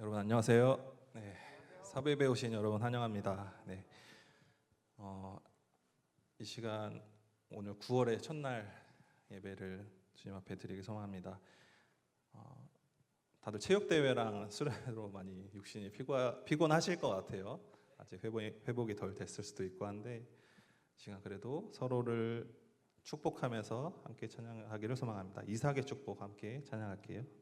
여러분 안녕하세요. 네, 사배에 오신 여러분 환영합니다. 네, 어, 이 시간 오늘 9월의 첫날 예배를 주님 앞에 드리기 소망합니다. 어, 다들 체육 대회랑 수련회로 많이 육신이 피곤, 피곤하실 것 같아요. 아직 회복이, 회복이 덜 됐을 수도 있고 한데 이 시간 그래도 서로를 축복하면서 함께 찬양하기를 소망합니다. 이삭의 축복 함께 찬양할게요.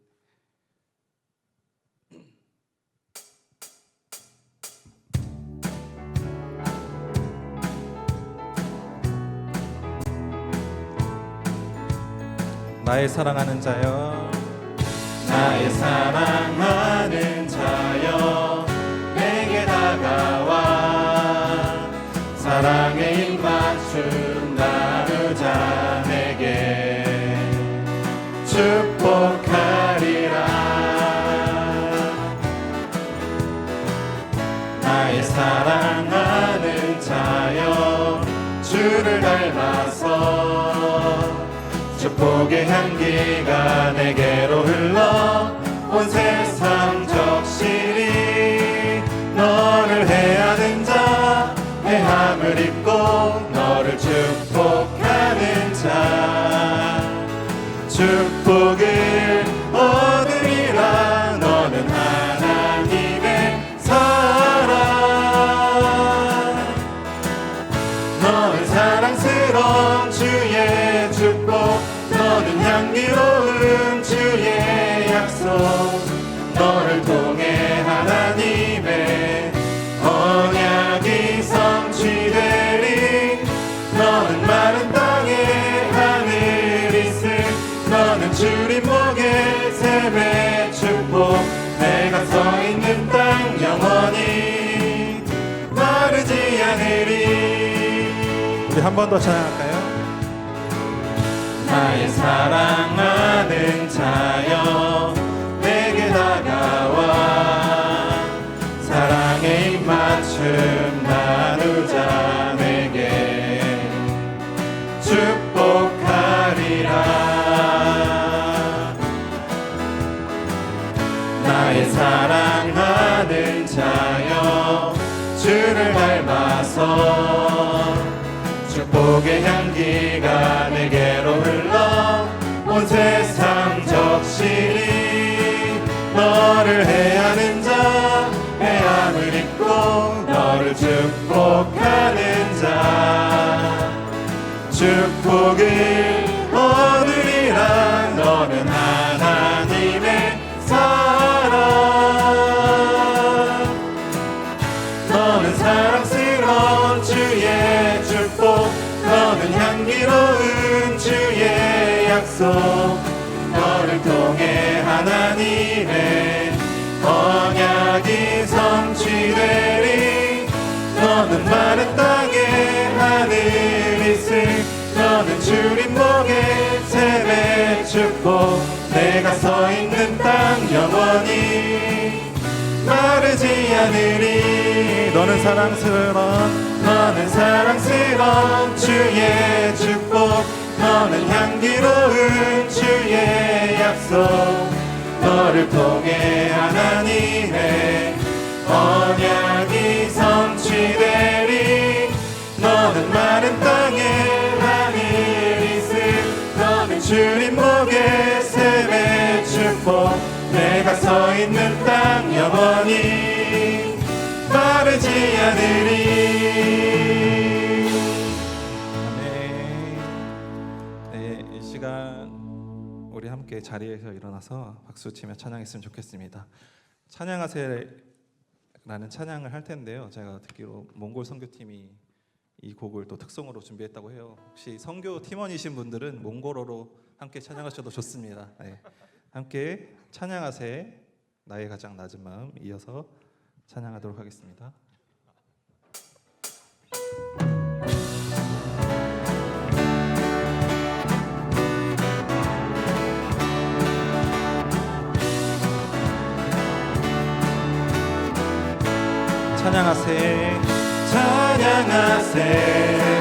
나의 사랑하는 자여. 나의 사랑하는 자여 향기가 내게로 흘러 온 세상 적시리 너를 헤아는 자 해함을 입고 너를 축복하는 자. 축복을 주님 목에 샘의 축복. 내가 서 있는 땅 영원히 마르지 않으리. 우리 한 번 더 찬양할까요? 나의 사랑하는 자여 너를 해하는 자 해함을 입고 너를 축복하는 자. 축복을 너는 마른 땅에 하늘 있을 너는 목에 샘의 축복 내가 서 있는 땅 영원히 마르지 않으리. 너는 사랑스러운 너는 사랑스러운 주의 축복. 너는 향기로운 주의 약속. 너를 통해 하나님의 언약이 성취되리 너는 마른 땅에 하늘 있을 너는 주님 목에 샘의 축복 내가 서 있는 땅 영원히 마르지 않으리. 네, 이 시간 우리 함께 자리에서 일어나서 박수 치며 찬양했으면 좋겠습니다. 찬양하세 라는 찬양을 할 텐데요. 제가 듣기로 몽골 선교팀이 이 곡을 또 특송으로 준비했다고 해요. 혹시 선교 팀원이신 분들은 몽골어로 함께 찬양하셔도 좋습니다. 네. 함께 찬양하세 나의 가장 낮은 마음 이어서 찬양하도록 하겠습니다. 찬양하세. 찬양하세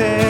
hacer.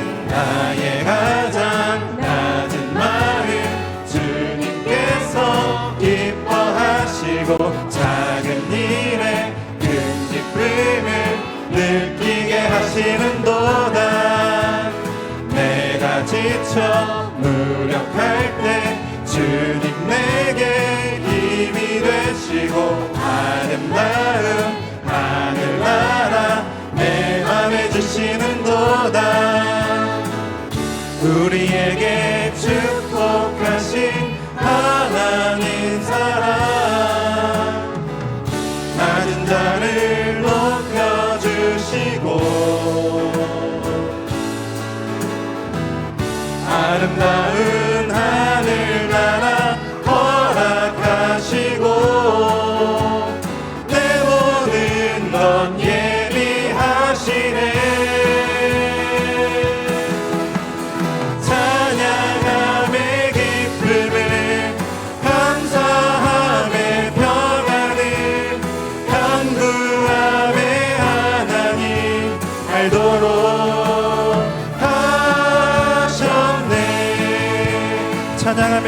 그리고 아름다운 하늘나라 내 맘에 주시는도다. 우리에게 축복하신 하나님 사랑.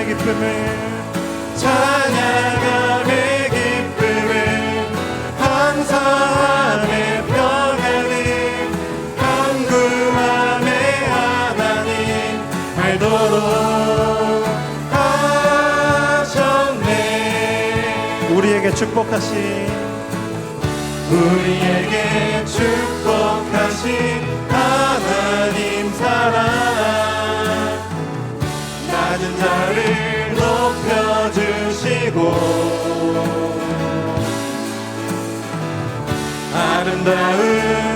찬양의 기쁨을 찬양함의 기쁨을 항상함의 평안을 강구함의 하나님 알도록 하셨네. 우리에게 축복하신 우리에게 there is.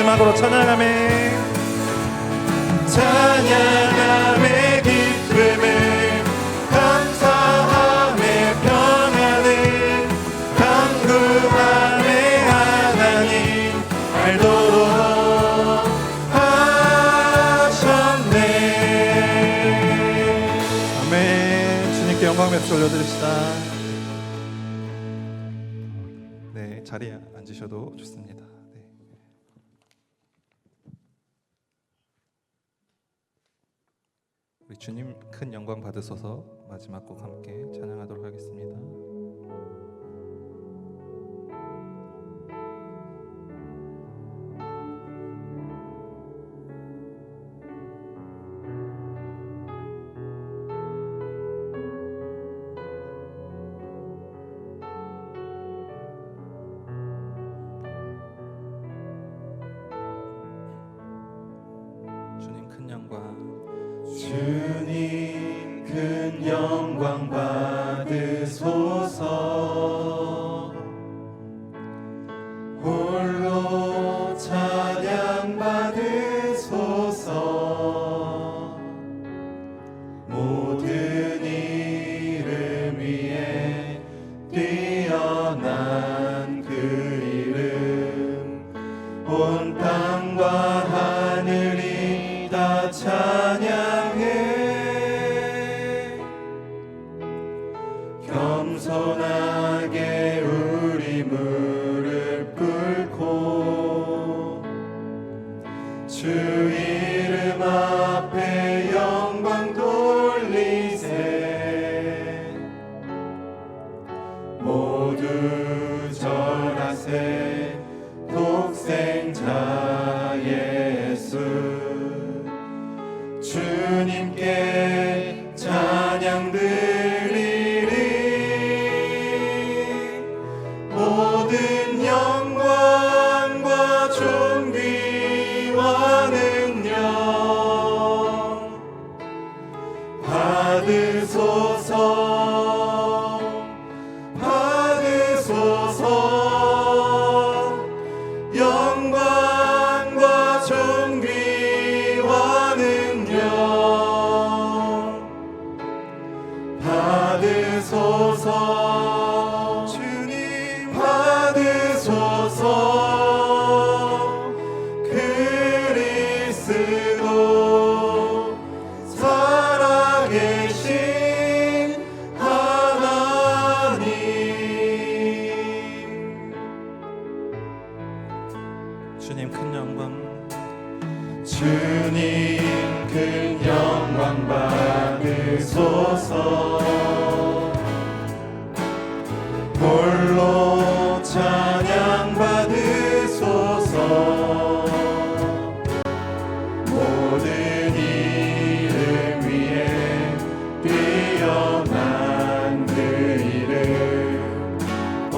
마지막으로 찬양함에. 찬양함에 기쁨에 감사함에 평안에 강구함에 하나님 알도록 하셨네. 아멘. 주님께 영광 박수 올려드립시다. 주님 큰 영광 받으소서 마지막 곡 함께 찬양하도록 하겠습니다. 영광 주님 큰 영광 받 모두 절하세 독생자.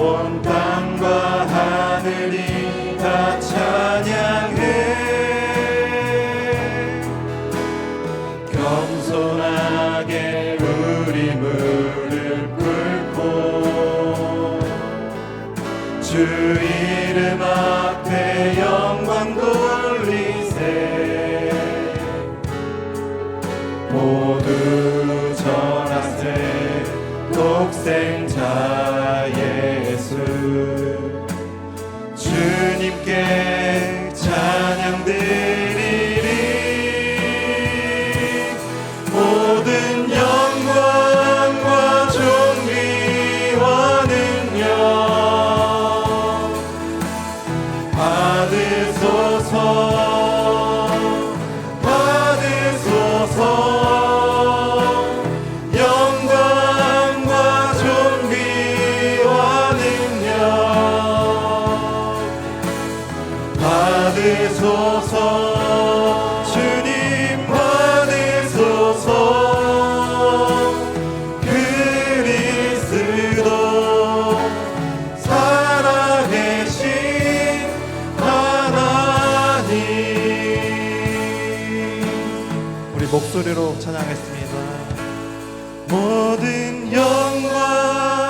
온 땅과 하늘이 다 찬양해. 겸손하게 우리 무릎 꿇고 주 이름 앞에 영광 돌리세. 모두 전하세. 독생자 예수. 주님께 찬양드 목소리로 찬양했습니다. 모든 영광